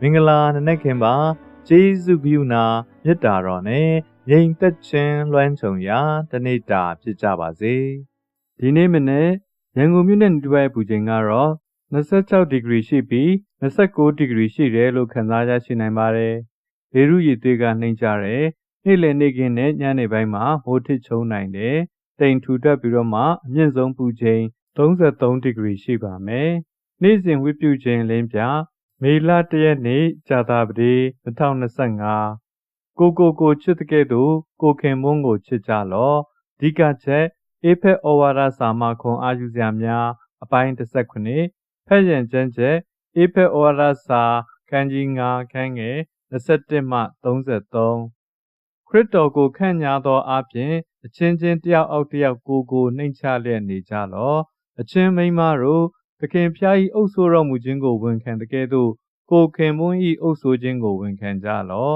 မင်္ဂလာနနက်ခင်ပါကျေးဇူးပြုနာမေတ္တာတော်နဲ့ငြိမ်သက်ခြင်းလွှမ်းခြုံရာတနေ့တာဖြစ်ကြပါစေဒီနေ့မနေ့ရန်ကုန်မြို့နဲ့တူရဲ့ပူချိန်ကတော့26ဒီဂရီရှိပြီး29ဒီဂရီရှိတယ်လို့ခန့်စားရရှိနိုင်ပါတယ်။လေရုရည်သွေးကနှိမ့်ကြတယ်။နေ့လယ်နေ့ခင်းနဲ့ညနေပိုင်းမှာမိုးထစ်ချုံနိုင်တယ်။တိမ်ထူတက်ပြီးတော့မှအမြင့်ဆုံးပူချိန်33ဒီဂရီရှိပါမယ်။နေ့စဉ်ဝိပုချိန်လင်းပြ မေလ၁ရက်နေ့ကြာသပတေး2025ကိုကိုကိုချစ်တဲ့ကဲ့သို့ကိုခင်မွန်းကိုချစ်ကြလောအဓိကချက်အေဖက်ဩဝါဒစာမခွန်အာယူစရာများအပိုင်း19ဖက်ရန်ကျမ်းချက်အေဖက်ဩဝါဒစာခန်းကြီး9ခန်းငယ်21မှ33ခရစ်တော်ကိုခန့်ညာသောအပြင်အချင်းချင်းတယောက်အောက်တယောက်ကိုကိုနှိမ်ချလျက်နေကြလောအချင်းမိန်းမတို့သ ခင်ဖျား၏အုပ်ဆိုးတော်မူခြင်းကိုဝန်ခံတဲ့ကဲ့သို့ကိုခင်မွန်း၏အုပ်ဆိုးခြင်းကိုဝန်ခံကြလော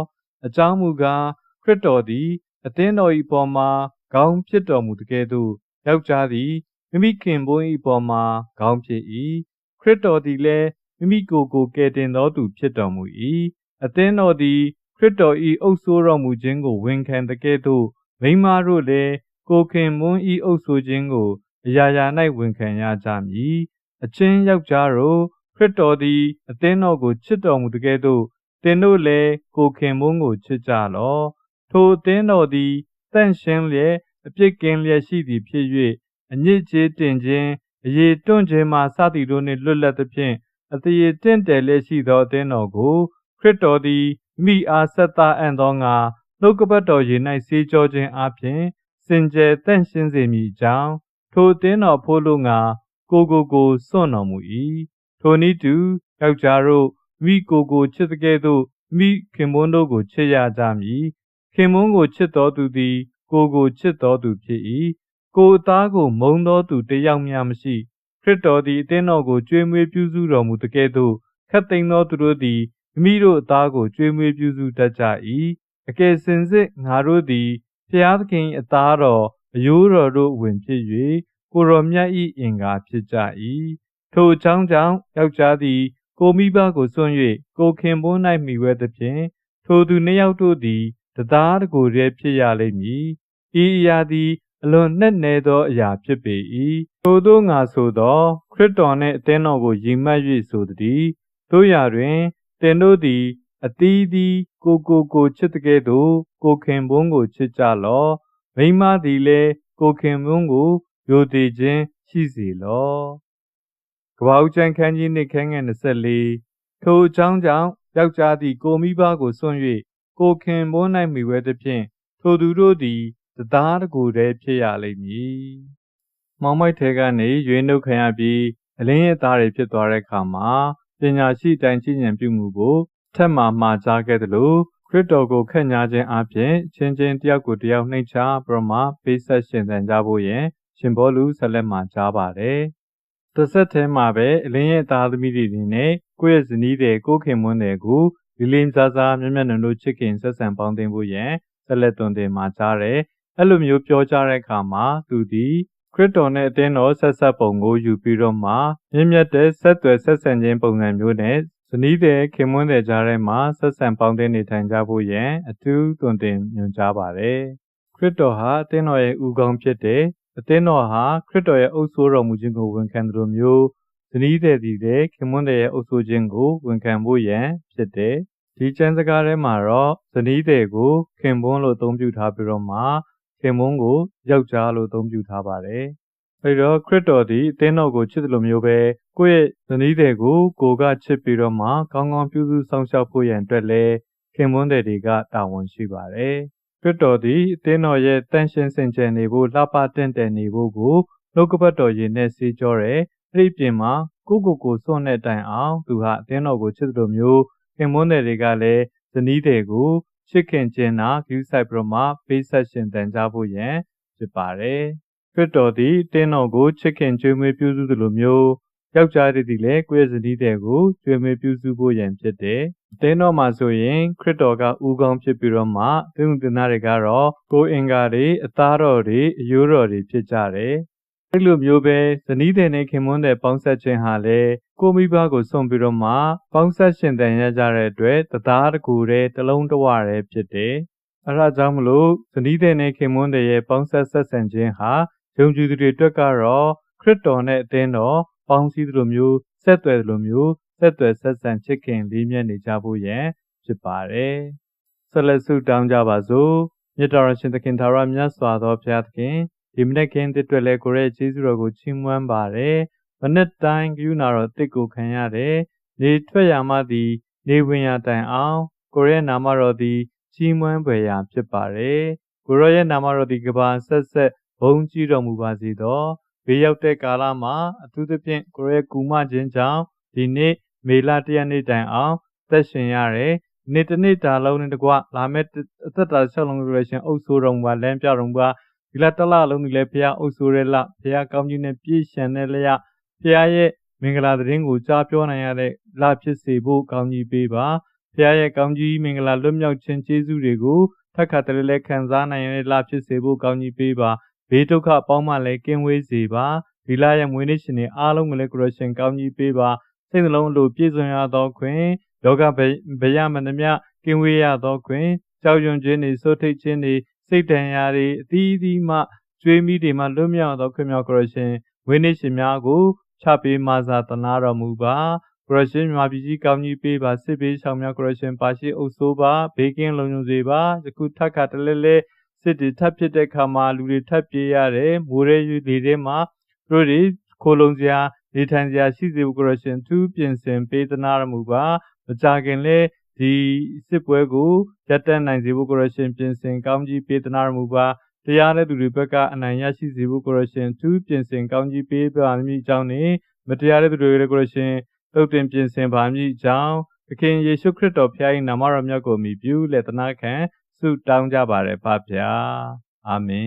အကြောင်းမူကားခရစ်တော်သည် အသင်းတော်၏ပေါ်မှာခေါင်းဖြစ်တော်မူတဲ့ကဲ့သို့ယောက်ျားသည်မိမိခင်ပွန်း၏ပေါ်မှာခေါင်းဖြစ်၏ခရစ်တော်သည်လည်းမိမိကိုယ်ကိုကယ်တင်တော်သူဖြစ်တော်မူ၏အသင်းတော်သည်ခရစ်တော်၏အုပ်ဆိုးတော်မူခြင်းကိုဝန်ခံတဲ့ကဲ့သို့မိန်းမတို့လည်းကိုခင်မွန်း၏အုပ်ဆိုးခြင်းကိုအရာရာ၌ဝန်ခံရကြမည် အချင်းယောက်ျားတို့ခရစ်တော်သည်အသင်းတော်ကိုချစ်တော်မူတဲ့ကဲ့သို့သင်တို့လည်းကိုခင်မွန်းကိုချစ်ကြလော့ထိုအသင်းတော်သည်တန့်ရှင်းလျက်အပြစ်ကင်းလျက်ရှိသည်ဖြစ်၍အညစ်အကြေးတင်ခြင်းအရေးတွန့်ခြင်းမှစသည်တို့နှင့်လွတ်လပ်သဖြင့်အတရေတင့်တယ်လျက်ရှိသောအသင်းတော်ကိုခရစ်တော်သည်မိအားဆက်သားအံ့သောငါနှုတ်ကပတ်တော်ရေ၌ဆေးကြောခြင်းအပြင်စင်ကြယ်တန့်ရှင်းစေမည်အကြောင်းထိုအသင်းတော်ဖို့လို့ငါ ကိုကိုကိုစွန့်တော်မူ၏ထိုနည်းတူယောက်ျားတို့မိကိုကိုချစ်တဲ့ကဲ့သို့မိခင်မွန်းတို့ကိုချစ်ရကြမည်ခင်မွန်းကိုချစ်တော်သူသည် ကိုကိုချစ်တော်သူဖြစ်၏ကိုအသားကိုမုံတော်သူတယောက်မျှမရှိခရစ်တော်သည်အသင်းတော်ကိုကြွေးမွေးပြုစုတော်မူတဲ့ကဲ့သို့ခတ်သိမ်းသောသူတို့သည်မိမိတို့အသားကိုကြွေးမွေးပြုစုတတ်ကြ၏အကယ်စင်စစ်ငါတို့သည်ဖျားသခင်အသားတော်အယိုးတော်တို့ဝင်ဖြစ်၍ ကိုရောမြတ်၏အင်္ဂါဖြစ်ကြ၏ထိုအကြောင်းကြောင့်ယောက်ျားသည် ကိုမိဘကိုစွန့်၍ကိုခင်ပွန်း၌မိဝဲသဖြင့်ထိုသူနှစ်ယောက်တို့သည်တသားတကိုယ်တည်းဖြစ်ရလိမ့်မည်ဤအရာသည် အလွန်နှက်နဲသောအရာဖြစ်ပေ၏ထိုသောငါဆိုသော ခရစ်တော်နှင့်အသင်းတော်ကိုယဉ်မှတ်၍ဆိုသည်တို့ရာတွင်သင်တို့သည်အသီးသည်ကိုကိုကိုချစ်တဲ့ကဲ့သို့ကိုခင်ပွန်းကိုချစ်ကြလော့မိမသည်လည်းကိုခင်ပွန်းကို ယိုသေးခြင်းရှိစေလော့ကပ္ပဦးကျမ်းခန်းကြီးနှင့်ခန်းငယ်24ထိုအကြောင်းကြောင့်ယောက်ျားသည်ကိုမိဘကိုစွန့်၍ကိုခင်ပွန်း၌မိဝဲသဖြင့်ထိုသူတို့သည်တသားတကူတည်းဖြစ်ရလိမ့်မည်။မောင်မိုက်ထဲကနေရွေးနှုတ်ခံရပြီးအလင်းရဲ့သားတွေဖြစ်သွားတဲ့အခါမှာပညာရှိတိုင်းကြီးဉဏ်ပြုမှုကိုထက်မှမှာကြားခဲ့သလိုခရစ်တော်ကိုခန့်ညာခြင်းအပြင်ချင်းချင်းတယောက်ကိုတယောက်နှိမ့်ချပြမပေးဆက်ရှင်သန်ကြဖို့ယင် ရှင်ဘောလူဆက်လက်မှာကြားပါတယ်။တစ်ဆက်ထဲမှာပဲအလင်းရဲ့သားသမီးတွေနဲ့ကိုယ့်ရဲ့ဇနီးတွေကိုခင်မွန်းတွေကိုလီလင်းစားစားမျက်မျက်နှာတို့ချစ်ခင်ဆက်ဆံပေါင်းသင်ဖို့ယင်ဆက်လက်တွင်တင်မှာကြားတယ်။အဲ့လိုမျိုးပြောကြတဲ့အခါမှာသူဒီခရစ်တော်နဲ့အသင်းတော်ဆက်ဆက်ပုံကိုယူပြီးတော့မှမြင့်မြတ်တဲ့ဆက်သွယ်ဆက်ဆံခြင်းပုံစံမျိုးနဲ့ဇနီးတဲ့ခင်မွန်းတဲ့ကြားထဲမှာဆက်ဆံပေါင်းတဲ့နေထိုင်ကြဖို့ရန်အထူးတွင်တင်ညွှန်ကြားပါတယ်။ခရစ်တော်ဟာအသင်းတော်ရဲ့ဥကောင်းဖြစ်တယ်။ အသင်းတော်ဟာခရစ်တော်ရဲ့အုပ်ဆိုးတော်မူခြင်းကိုဝန်ခံသလိုမျိုးဇနီးတဲ့ဒီတဲ့ခင်မွန်းတဲ့ရဲ့အုပ်ဆိုးခြင်းကိုဝန်ခံဖို့ရန်ဖြစ်တယ်။ဒီကျမ်းစကားထဲမှာတော့ဇနီးတဲ့ကိုခင်ပွန်းလို့အသုံးပြုထားပြီးတော့မှခင်မွန်းကိုယောက်ျားလို့အသုံးပြုထားပါတယ်။အဲဒီတော့ခရစ်တော်သည်အသင်းတော်ကိုချစ်တယ်လို့မျိုးပဲကိုယ့်ရဲ့ဇနီးတွေကိုကိုကချစ်ပြီးတော့မှကောင်းကောင်းပြုစုဆောင်ရှောက်ဖို့ရန်အတွက်လည်းခင်မွန်းတဲ့တွေကတာဝန်ရှိပါတယ်။ ခရစ်တော်သည်အသင်းတော်ရဲ့တန်ရှင်းစင်ကြယ်နေဖို့လှပတင့်တယ်နေဖို့ကိုနှုတ်ကပတ်တော်ရည်နဲ့စေကြောတယ်။အဲ့ဒီပြင်မှာကိုကိုကိုစွန့်တဲ့တိုင်အောင်သူဟာအသင်းတော်ကိုချစ်တယ်လို့မျိုးခင်မွန်းတဲ့တွေကလည်းဇနီးတွေကိုချစ်ခင်ခြင်းနာဂရုစိုက်ပြီးတော့မှပေးဆက်ရှင်တန်ကြဖို့ရန်ဖြစ်ပါတယ်။ခရစ်တော်သည်တင်းတော်ကိုချစ်ခင်ကြွေးမွေးပြုစုသလိုမျိုး ယောက်ျားတွေသည်လည်းကိုယ့်ရဲ့ဇနီးတွေကိုကြွေးမွေးပြုစုဖို့ရန်ဖြစ်တယ်။အသင်းတော်မှာဆိုရင်ခရစ်တော်ကဥကောင်းဖြစ်ပြီးတော့မှသင်္သနာတွေကတော့ကိုယ်အင်္ဂါတွေအသားတော်တွေအယိုးတော်တွေဖြစ်ကြတယ်အဲ့လိုမျိုးပဲဇနီးတဲ့နဲ့ခင်မွန်းတဲ့ပေါင်းဆက်ခြင်းဟာလေကိုမိဘကိုစွန့်ပြီးတော့မှပေါင်းဆက်ရှင်တန်ရကြတဲ့အတွက်တသားတကူတဲ့တလုံးတဝရဲဖြစ်တယ်။အဲဒါကြောင့်မလို့ဇနီးတဲ့နဲ့ခင်မွန်းတဲ့ရဲ့ပေါင်းဆက်ဆက်ဆံခြင်းဟာယုံကြည်သူတွေအတွက်ကတော့ခရစ်တော်နဲ့အသင်းတော် ပေါင်းစည်းသလိုမျိုးဆက်သွယ်သလိုမျိုးဆက်သွယ်ဆက်ဆံချစ်ခင်လေးမြတ်နေကြဖို့ရန်ဖြစ်ပါတယ်။ဆက်လက်ဆုတောင်းကြပါစို့။မြတ်တော်ရှင်သခင်သာရမြတ်စွာသောဘုရားသခင်ဒီမနေ့ကင်းတဲ့အတွက်လည်းကိုရဲ့ကျေးဇူးတော်ကိုချီးမွမ်းပါတယ်။မနေ့တိုင်းကယူနာတော်တစ်ကိုခံရတယ်။နေထွက်ရမှသည် နေဝင်ရတိုင်အောင်ကိုရဲ့နာမတော်သည်ချီးမွမ်းဖွယ်ရာဖြစ်ပါတယ်။ကိုရောရဲ့နာမတော်သည်ကဘာဆက်ဆက်ဘုန်းကြီးတော်မူပါစေသော။ ဘေးရောက်တဲ့ကာလမှာအထူးသဖြင့်ကိုရဲ့ကူမခြင်းကြောင့်ဒီနေ့မေလတရနေ့တိုင်အောင်သက်ရှင်ရတယ်။နေ့တစ်နေ့တာလုံးနဲ့တကွလာမဲ့အသက်တာဆက်လုံးလို့ရှင်အုပ်ဆိုးတော်မူပါလမ်းပြတော်မူပါဒီလတလလုံးဒီလည်းဖះအုပ်ဆိုးရဲလဖះကောင်းကြီးနဲ့ပြည့်ရှံတဲ့လျဖះရဲ့မင်္ဂလာသတင်းကိုကြားပြောနိုင်ရတဲ့လဖြစ်စေဖို့ကောင်းကြီးပေးပါဖះရဲ့ကောင်းကြီးမင်္ဂလာလွတ်မြောက်ခြင်းကျေးဇူးတွေကိုထက်ခါတလဲလဲခံစားနိုင်ရတဲ့လဖြစ်စေဖို့ကောင်းကြီးပေးပါ ဘေးဒုက္ခပေါင်းမှလည်းကင်းဝေးစေပါဒီလရဲ့မွေးနေ့ရှင်တွေအားလုံးကိုလည်းကိုရရှင်ကောင်းကြီးပေးပါစိတ်နှလုံးလိုပြည့်စုံရသောခွင့်ယောဂဗယမနှမြကင်းဝေးရသောခွင့်ကြောက်ရွံ့ခြင်းတွေစိုးထိတ်ခြင်းတွေစိတ်တန်ရာတွေအသီးသီးမှကျွေးမိတွေမှလွတ်မြောက်သောခွင့်မြောက်ကြရရှင်ဝိနည်းရှင်များကိုချပေးမစာတနာတော်မူပါကြရရှင်မြာပြည်ကြီးကောင်းကြီးပေးပါစစ်ပေးဆောင်မြောက်ကြရရှင်ပါရှိအုပ်ဆိုးပါဘေးကင်းလုံခြုံစေပါယခုထက်ခါတလဲလဲ စစ်တွေထပ်ဖြစ်တဲ့ခါမှာလူတွေထပ်ပြေးရတယ်မိုးရဲယူတွေထဲမှာတို့တွေခိုလုံစရာနေထိုင်စရာရှိစေဖို့ကြရရှင်သူပြင်ဆင်ပေးသနာတော်မူပါမကြခင်လဲဒီစစ်ပွဲကိုရပ်တန့်နိုင်စေဖို့ကိုရရှင်ပြင်ဆင်ကောင်းကြီးပေးသနာမူပါတရားတဲ့သူတွေဘက်ကအနိုင်ရရှိစေဖို့ကိုရရှင်သူပြင်ဆင်ကောင်းကြီးပေးပါမည်အကြောင်းနဲ့မတရားတဲ့သူတွေကိုရရှင်တုတ်တင်ပြင်ဆင်ပါမည်အကြောင်းသခင်ယေရှုခရစ်တော်ဖခင်၏နာမတော်မြတ်ကိုမြည်ပြုလက်သနာခံ ဆုတောင်းကြပါရပါဗျာအာမင်